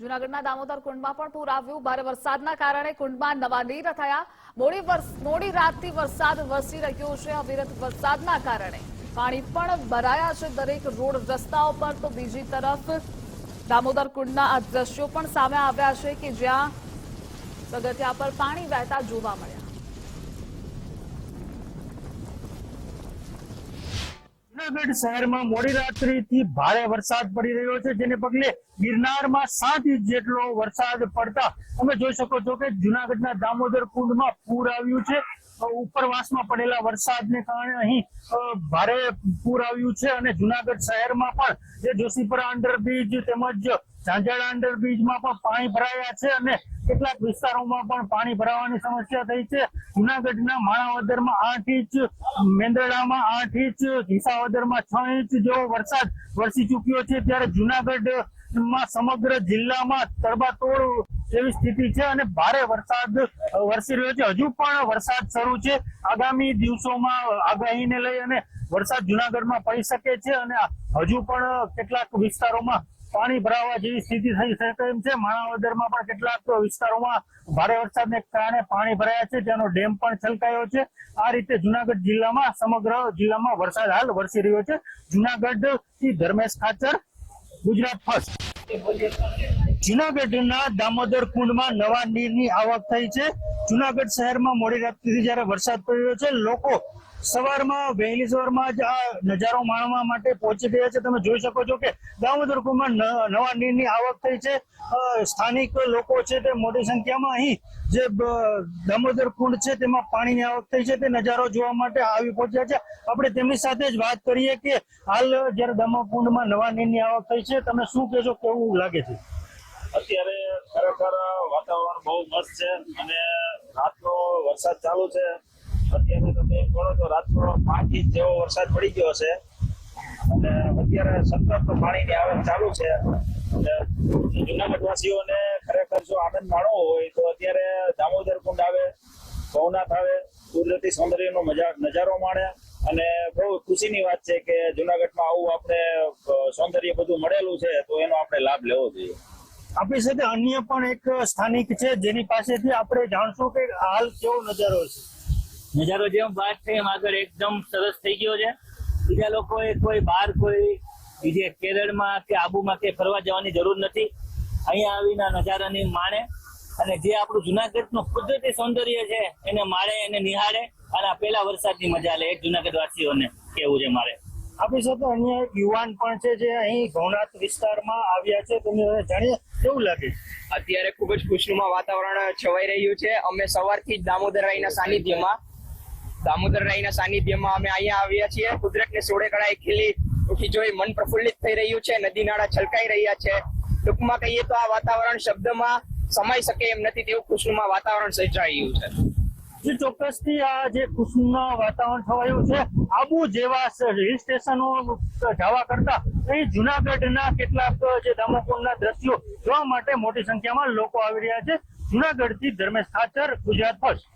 જૂનાગઢના દામોદર કુંડમાં પણ પૂર આવ્યું. ભારે વરસાદના કારણે કુંડમાં નવા નીર થયા. મોડી મોડી રાતથી વરસાદ વરસી રહ્યો છે, અવિરત વરસાદના કારણે. પાણી પણ ભરાયા છે દરેક રોડ રસ્તાઓ પર. તો બીજી તરફ દામોદર કુંડના આ દ્રશ્યો પણ સામે આવ્યા છે કે જ્યાં પગથિયા પર પાણી વહેતા જોવા મળ્યા. જુનાગઢ શહેરમાં મોડી રાત્રિથી ભારે વરસાદ પડી રહ્યો છે, જેને પગલે ગિરનારમાં સાત ઇંચ જેટલો વરસાદ પડતા તમે જોઈ શકો છો કે જુનાગઢના દામોદર કુંડમાં પૂર આવ્યું છે. ઉપરવાસમાં પડેલા વરસાદને કારણે અહીં ભારે પૂર આવ્યું છે અને જુનાગઢ શહેરમાં પણ જે જોશીપુરા અંડરબ્રિજ તેમજ ઝાંઝાડા અંડરબ્રિજમાં પણ પાણી ભરાયા છે અને કેટલાક વિસ્તારોમાં પણ પાણી ભરાવાની સમસ્યા થઈ છે. જુનાગઢના માણાવદરમાં આઠ ઇંચ, મેંદરડામાં આઠ ઇંચ વિસાવદરમાં છ ઇંચ જેવો વરસાદ વરસી ચૂક્યો છે. ત્યારે જુનાગઢમાં સમગ્ર જિલ્લામાં તડબાતોડ એવી સ્થિતિ છે અને ભારે વરસાદ વરસી રહ્યો છે. હજુ પણ વરસાદ શરૂ છે. આગામી દિવસોમાં આગાહીને લઈ અને વરસાદ જુનાગઢમાં પડી શકે છે અને હજુ પણ કેટલાક વિસ્તારોમાં પાણી ભરાવા જેવી સ્થિતિ થઈ શકે એમ છે માણાવદરમાં પણ કેટલાક વિસ્તારોમાં ભારે વરસાદને કારણે પાણી ભરાયા છે તેનો ડેમ પણ છલકાયો છે. આ રીતે જુનાગઢ જિલ્લામાં, સમગ્ર જિલ્લામાં વરસાદ હાલ વરસી રહ્યો છે. જુનાગઢથી ધર્મેશ ખાચર, ગુજરાત ફર્સ્ટ. જુનાગઢના દામોદર કુંડમાં નવા નીરની આવક થઈ છે. જુનાગઢ શહેરમાં મોડી રાત્રિથી જ્યારે વરસાદ પડી રહ્યો છે, લોકો સવારમાં, વહેલી સવારમાં જ આ નજારો માણવા માટે પહોંચી ગયા છે. તમે જોઈ શકો છો કે દામોદર કુંડમાં નવા નીરની આવક થઈ છે. સ્થાનિક લોકો છે તે મોટી સંખ્યામાં અહીં જે દામોદર કુંડ છે તેમાં પાણીની આવક થઈ છે. તે નજારો જોવા માટે આવી પહોંચ્યા છે. આપણે તેમની સાથે જ વાત કરીએ કે હાલ જ્યારે દામોદર કુંડમાં નવા નીરની આવક થઈ છે, તમે શું કહેશો, કેવું લાગે છે? અત્યારે ખરેખર વાતાવરણ બહુ મસ્ત છે અને રાતનો વરસાદ ચાલુ છે. અત્યારે તમે એમ ગણો તો રાતનો પાંચ ઇંચ જેવો વરસાદ પડી ગયો છે અને અત્યારે સતત પાણીની આવક ચાલુ છે. જુનાગઢ ખરેખર જો આનંદ માણવો હોય તો અત્યારે દામોદર કુંડ આવે, ભવનાથ આવે, કુદરતી સૌંદર્યનો મજા, નજારો માણે. અને બહુ ખુશીની વાત છે કે જુનાગઢમાં આવું આપણે સૌંદર્ય બધું મળેલું છે તો એનો આપણે લાભ લેવો જોઈએ. આપણી સાથે અન્ય પણ એક સ્થાનિક છે, જેની પાસેથી આપણે જાણશું કે હાલ કેવો નજારો છે. નજારો જેમ વાત થઈ એમ આગળ એકદમ સરસ થઈ ગયો છે. બીજા લોકોએ કોઈ બહાર કોઈ બીજે કેરળમાં કે આબુમાં કે ફરવા જવાની જરૂર નથી. અહીંયા આવીને નજારાની માણે અને જે આપણું જુનાગઢનું કુદરતી સૌંદર્ય છે એને માણે એને નિહાળે અને આ પેલા વરસાદની મજા લે એક જુનાગઢ વાસીઓને કેવું છે મારે. આપણી સાથે અન્ય યુવાન પણ છે જે અહીં ભવનાથ વિસ્તારમાં આવ્યા છે. તેમને જાણીએ કેવું લાગે? અત્યારે ખૂબ જ ખુશનુમા વાતાવરણ છવાઈ રહ્યું છે. અમે સવારથી જ દામોદર રાયના સાનિધ્યમાં, દામોદર રાયના સાનિધ્યમાં અમે અહીંયા આવ્યા છીએ. કુદરતને સોળે કળાએ ખીલી ઉઠી જોઈ મન પ્રફુલ્લિત થઈ રહ્યું છે. નદી નાળા છલકાઈ રહ્યા છે. ટૂંકમાં કહીએ તો આ વાતાવરણ શબ્દમાં સમાઈ શકે એમ નથી તેવું ખુશનુમા વાતાવરણ સર્જાઈ રહ્યું છે. ચોક્કસથી આ જે ખુશનુમા વાતાવરણ થવાયું છે, આબુ જેવા હિલ સ્ટેશનો જવા કરતા અહીં જુનાગઢના કેટલાક જે દામોકુંડના દ્રશ્યો જોવા માટે મોટી સંખ્યામાં લોકો આવી રહ્યા છે. જુનાગઢથી ધર્મેશ ખાચર ગુજરાત ફર્સ્ટ.